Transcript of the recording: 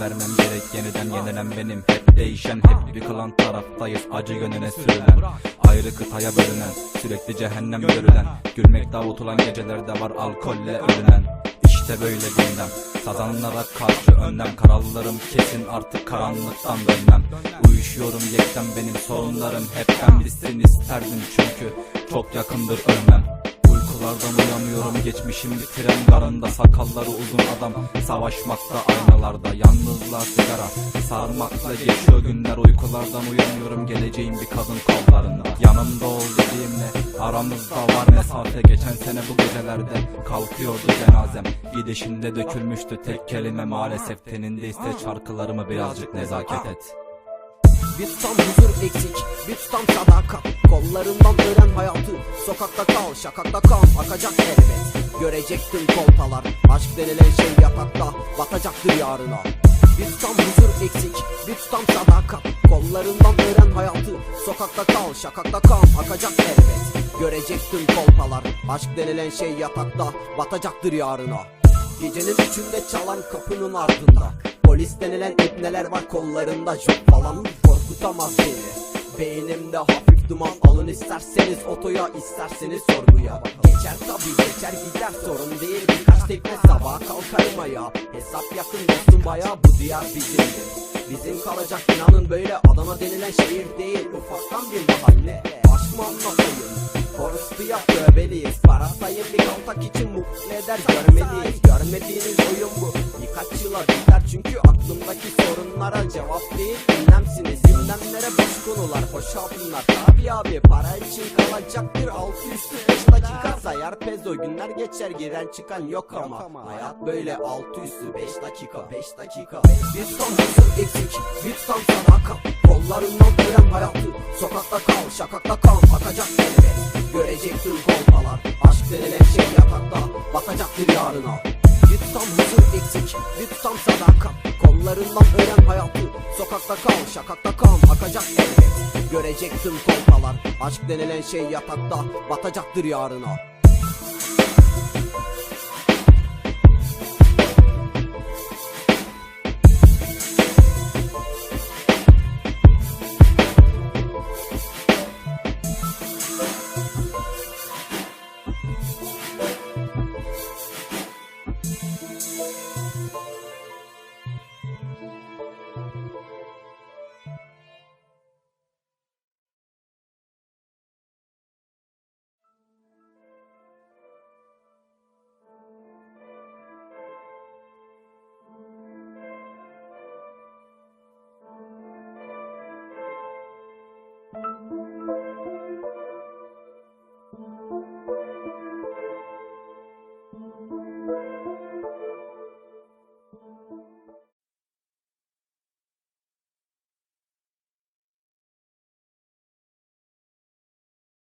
vermem gerek yeniden yenilen benim. Hep değişen hep bir kalan taraftayız. Acı yönüne sürülen Ayrı kıtaya bölünen sürekli cehennem görülen Gülmekte avutulan gecelerde var alkolle ölünen İşte böyle gündem. Sazanlara karşı önlem Kararlarım kesin artık karanlıktan dönmem. Uyuşuyorum yekten benim sorunlarım Hepten bitsin isterdim çünkü Çok yakındır ölmem Uykulardan uyanıyorum geçmişim bir tren garında Sakalları uzun adam. Savaşmakta aynalarda Yalnızlar sigara. Sarmakla geçiyor günler Uykulardan uyanıyorum geleceğim bir kadın kollarında. Yanımda ol dediğimle aramızda var mesafe. Geçen sene bu gecelerde kalkıyordu cenazem. Gidişinde dökülmüştü tek kelime maalesef. Teninde iste şarkılarımı birazcık nezaket et Bir tutam huzur eksik, bir tutam sadakat. Kollarından ölen hayatı Sokakta kal, şakakta kal, akacak elbet Görecektin kolpalar Aşk denilen şey yatakta Batacaktır yarına Bir tutam huzur eksik, bir tutam sadakat. Kollarından ölen hayatı Sokakta kal, şakakta kal, akacak elbet Görecektin kolpalar Aşk denilen şey yatakta Batacaktır yarına Gecenin üçünde çalan kapının ardında. Polis denilen ipneler var kollarında. Jop falan korkutamaz beni Beynimde hafif duman alın isterseniz otoya isterseniz sorguya. Geçer tabi geçer gider sorun değil. Birkaç tekne sabaha kalkarım ayağa Hesap yakın dostum baya bu diyar bizimdir Bizim kalacak inanın böyle Adana denilen şehir değil. Ufaktan bir mahalle. Aşk mı anlatayım? Orospuya tövbeliyiz Para sayıp bir kaltak için mutlu eder görmeliyiz Görmediğiniz oyun bu. Birkaç yıla biter çünkü aklımdaki sorunlara cevap değil. Gündemsiniz gündemlere boş konular Boşa bunlar tabi abi Para için kalacaktır altı üstü 5 dakika. Sayar pezo günler geçer giren çıkan yok ama. Hayat böyle altı üstü 5 dakika 5 dakika. Bir huzur eksik bir tutam sadakat Kollarından ölen hayatı Sokakta kal şakakta kal akacak elbet Görecektin kolpalar Aşk denilen şey yatakta Batacaktır yarına. Bir huzur eksik Bir sadakat. Kollarından ölen hayatı Sokakta kal şakakta kal akacak elbet Görecektin kolpalar Aşk denilen şey yatakta Batacaktır yarına